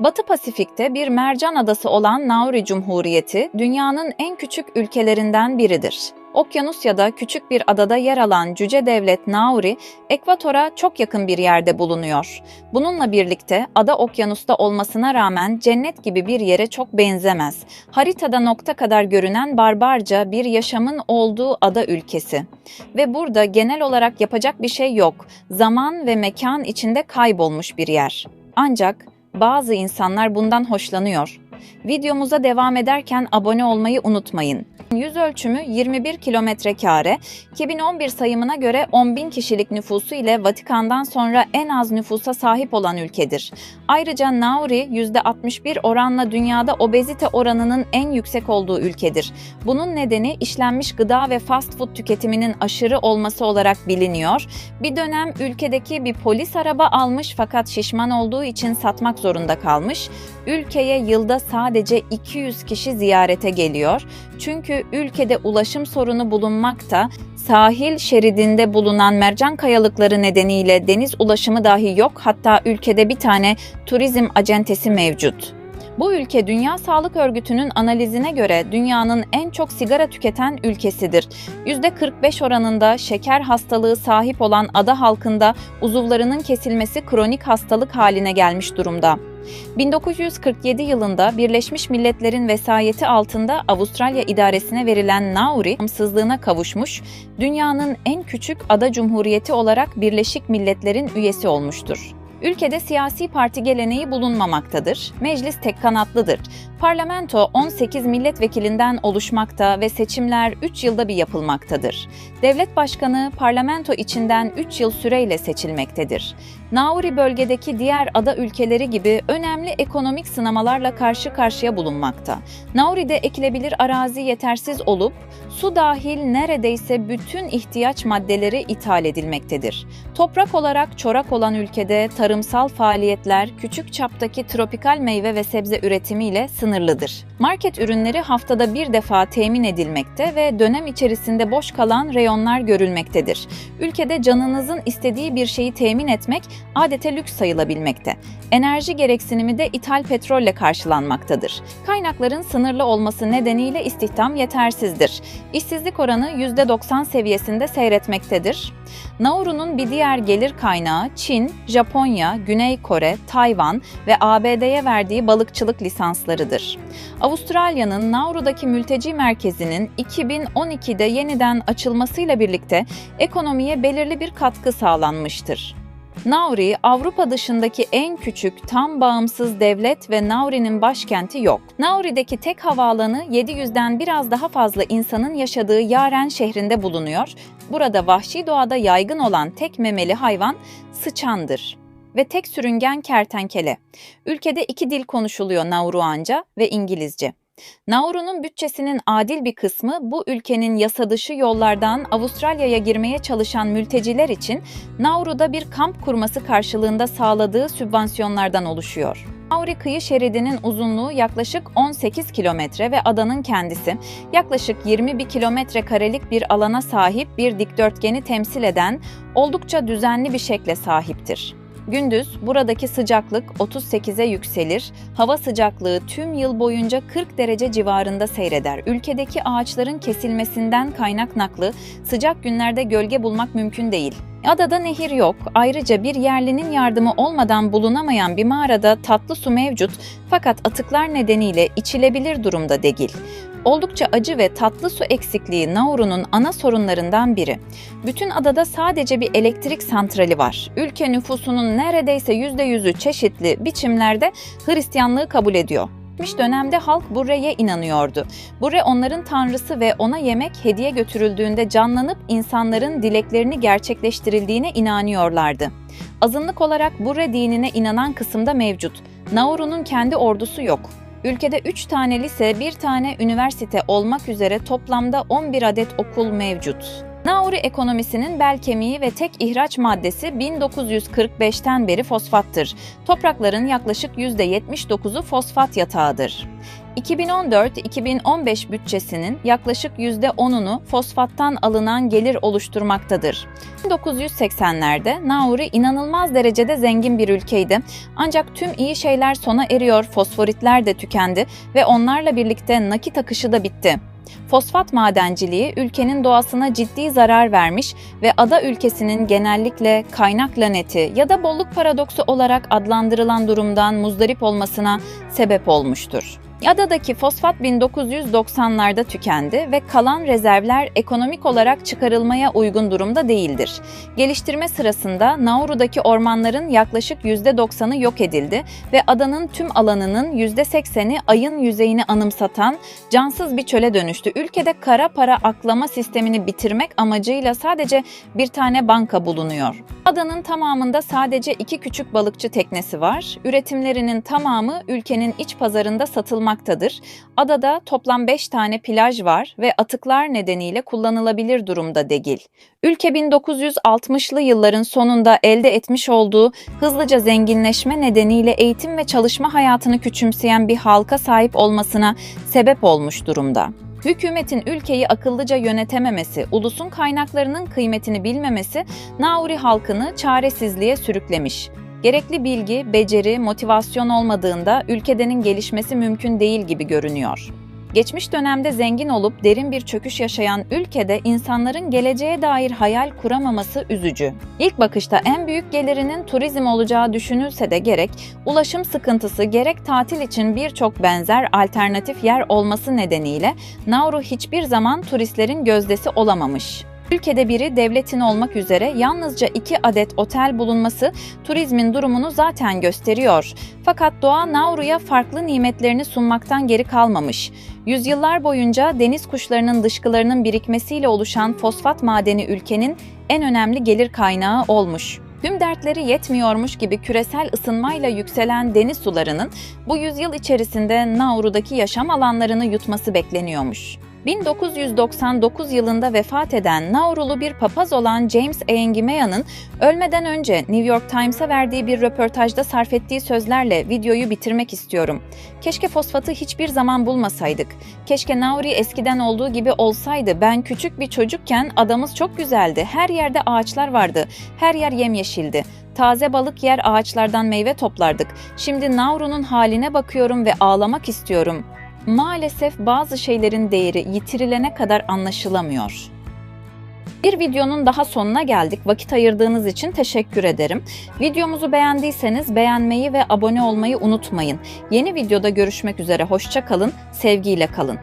Batı Pasifik'te bir mercan adası olan Nauru Cumhuriyeti dünyanın en küçük ülkelerinden biridir. Okyanusya'da küçük bir adada yer alan cüce devlet Nauru, ekvatora çok yakın bir yerde bulunuyor. Bununla birlikte ada okyanusta olmasına rağmen cennet gibi bir yere çok benzemez. Haritada nokta kadar görünen barbarca bir yaşamın olduğu ada ülkesi. Ve burada genel olarak yapacak bir şey yok. Zaman ve mekan içinde kaybolmuş bir yer. Ancak bazı insanlar bundan hoşlanıyor. Videomuza devam ederken abone olmayı unutmayın. Yüz ölçümü 21 kilometre kare, 2011 sayımına göre 10 bin kişilik nüfusu ile Vatikan'dan sonra en az nüfusa sahip olan ülkedir. Ayrıca Nauru %61 oranla dünyada obezite oranının en yüksek olduğu ülkedir. Bunun nedeni işlenmiş gıda ve fast food tüketiminin aşırı olması olarak biliniyor. Bir dönem ülkedeki bir polis araba almış fakat şişman olduğu için satmak zorunda kalmış. Ülkeye yılda sadece 200 kişi ziyarete geliyor. Çünkü ülkede ulaşım sorunu bulunmakta, sahil şeridinde bulunan mercan kayalıkları nedeniyle deniz ulaşımı dahi yok. Hatta ülkede bir tane turizm acentesi mevcut. Bu ülke Dünya Sağlık Örgütü'nün analizine göre dünyanın en çok sigara tüketen ülkesidir. %45 oranında şeker hastalığı sahip olan ada halkında uzuvlarının kesilmesi kronik hastalık haline gelmiş durumda. 1947 yılında Birleşmiş Milletler'in vesayeti altında Avustralya idaresine verilen Nauru bağımsızlığına kavuşmuş, dünyanın en küçük ada cumhuriyeti olarak Birleşik Milletler'in üyesi olmuştur. Ülkede siyasi parti geleneği bulunmamaktadır. Meclis tek kanatlıdır. Parlamento 18 milletvekilinden oluşmakta ve seçimler 3 yılda bir yapılmaktadır. Devlet başkanı parlamento içinden 3 yıl süreyle seçilmektedir. Nauri bölgedeki diğer ada ülkeleri gibi önemli ekonomik sınamalarla karşı karşıya bulunmakta. Nauri'de ekilebilir arazi yetersiz olup su dahil neredeyse bütün ihtiyaç maddeleri ithal edilmektedir. Toprak olarak çorak olan ülkede tarımsal faaliyetler küçük çaptaki tropikal meyve ve sebze üretimiyle sınırlıdır. Market ürünleri haftada bir defa temin edilmekte ve dönem içerisinde boş kalan reyonlar görülmektedir. Ülkede canınızın istediği bir şeyi temin etmek adeta lüks sayılabilmekte. Enerji gereksinimi de ithal petrolle karşılanmaktadır. Kaynakların sınırlı olması nedeniyle istihdam yetersizdir. İşsizlik oranı %90 seviyesinde seyretmektedir. Nauru'nun bir diğer gelir kaynağı Çin, Japonya, Güney Kore, Tayvan ve ABD'ye verdiği balıkçılık lisanslarıdır. Avustralya'nın Nauru'daki mülteci merkezinin 2012'de yeniden açılmasıyla birlikte ekonomiye belirli bir katkı sağlanmıştır. Nauri, Avrupa dışındaki en küçük tam bağımsız devlet ve Nauri'nin başkenti yok. Nauri'deki tek havaalanı 700'den biraz daha fazla insanın yaşadığı Yaren şehrinde bulunuyor. Burada vahşi doğada yaygın olan tek memeli hayvan sıçandır ve tek sürüngen kertenkele. Ülkede iki dil konuşuluyor Nauruanca ve İngilizce. Nauru'nun bütçesinin adil bir kısmı bu ülkenin yasa dışı yollardan Avustralya'ya girmeye çalışan mülteciler için Nauru'da bir kamp kurması karşılığında sağladığı sübvansiyonlardan oluşuyor. Nauru kıyı şeridinin uzunluğu yaklaşık 18 kilometre ve adanın kendisi yaklaşık 21 kilometre karelik bir alana sahip bir dikdörtgeni temsil eden oldukça düzenli bir şekle sahiptir. Gündüz buradaki sıcaklık 38'e yükselir, hava sıcaklığı tüm yıl boyunca 40 derece civarında seyreder. Ülkedeki ağaçların kesilmesinden kaynaklı sıcak günlerde gölge bulmak mümkün değil. Adada nehir yok. Ayrıca bir yerlinin yardımı olmadan bulunamayan bir mağarada tatlı su mevcut fakat atıklar nedeniyle içilebilir durumda değil. Oldukça acı ve tatlı su eksikliği Nauru'nun ana sorunlarından biri. Bütün adada sadece bir elektrik santrali var. Ülke nüfusunun neredeyse %100'ü çeşitli biçimlerde Hristiyanlığı kabul ediyor. Geçmiş dönemde halk Burre'ye inanıyordu. Burre onların tanrısı ve ona yemek hediye götürüldüğünde canlanıp insanların dileklerini gerçekleştirildiğine inanıyorlardı. Azınlık olarak Burre dinine inanan kısımda mevcut. Nauru'nun kendi ordusu yok. Ülkede 3 tane lise, 1 tane üniversite olmak üzere toplamda 11 adet okul mevcut. Nauru ekonomisinin bel kemiği ve tek ihraç maddesi 1945'ten beri fosfattır. Toprakların yaklaşık %79'u fosfat yatağıdır. 2014-2015 bütçesinin yaklaşık %10'unu fosfattan alınan gelir oluşturmaktadır. 1980'lerde Nauri inanılmaz derecede zengin bir ülkeydi. Ancak tüm iyi şeyler sona eriyor, fosforitler de tükendi ve onlarla birlikte nakit akışı da bitti. Fosfat madenciliği ülkenin doğasına ciddi zarar vermiş ve ada ülkesinin genellikle kaynak laneti ya da bolluk paradoksu olarak adlandırılan durumdan muzdarip olmasına sebep olmuştur. Adadaki fosfat 1990'larda tükendi ve kalan rezervler ekonomik olarak çıkarılmaya uygun durumda değildir. Geliştirme sırasında Nauru'daki ormanların yaklaşık %90'ı yok edildi ve adanın tüm alanının %80'i ayın yüzeyini anımsatan cansız bir çöle dönüştü. Ülkede kara para aklama sistemini bitirmek amacıyla sadece bir tane banka bulunuyor. Adanın tamamında sadece iki küçük balıkçı teknesi var. Üretimlerinin tamamı ülkenin iç pazarında satılmaktadır. Adada toplam 5 tane plaj var ve atıklar nedeniyle kullanılabilir durumda değil. Ülke 1960'lı yılların sonunda elde etmiş olduğu hızlıca zenginleşme nedeniyle eğitim ve çalışma hayatını küçümseyen bir halka sahip olmasına sebep olmuş durumda. Hükümetin ülkeyi akıllıca yönetememesi, ulusun kaynaklarının kıymetini bilmemesi Nauri halkını çaresizliğe sürüklemiş. Gerekli bilgi, beceri, motivasyon olmadığında ülkedenin gelişmesi mümkün değil gibi görünüyor. Geçmiş dönemde zengin olup derin bir çöküş yaşayan ülkede insanların geleceğe dair hayal kuramaması üzücü. İlk bakışta en büyük gelirinin turizm olacağı düşünülse de gerek, ulaşım sıkıntısı gerek tatil için birçok benzer alternatif yer olması nedeniyle Nauru hiçbir zaman turistlerin gözdesi olamamış. Ülkede biri devletin olmak üzere yalnızca iki adet otel bulunması turizmin durumunu zaten gösteriyor. Fakat doğa Nauru'ya farklı nimetlerini sunmaktan geri kalmamış. Yüzyıllar boyunca deniz kuşlarının dışkılarının birikmesiyle oluşan fosfat madeni ülkenin en önemli gelir kaynağı olmuş. Tüm dertleri yetmiyormuş gibi küresel ısınmayla yükselen deniz sularının bu yüzyıl içerisinde Nauru'daki yaşam alanlarını yutması bekleniyormuş. 1999 yılında vefat eden Naurulu bir papaz olan James Engimea'nın ölmeden önce New York Times'a verdiği bir röportajda sarf ettiği sözlerle videoyu bitirmek istiyorum. Keşke fosfatı hiçbir zaman bulmasaydık. Keşke Nauri eskiden olduğu gibi olsaydı. Ben küçük bir çocukken adamız çok güzeldi. Her yerde ağaçlar vardı. Her yer yemyeşildi. Taze balık yer ağaçlardan meyve toplardık. Şimdi Nauru'nun haline bakıyorum ve ağlamak istiyorum. Maalesef bazı şeylerin değeri yitirilene kadar anlaşılamıyor. Bir videonun daha sonuna geldik. Vakit ayırdığınız için teşekkür ederim. Videomuzu beğendiyseniz beğenmeyi ve abone olmayı unutmayın. Yeni videoda görüşmek üzere. Hoşça kalın, sevgiyle kalın.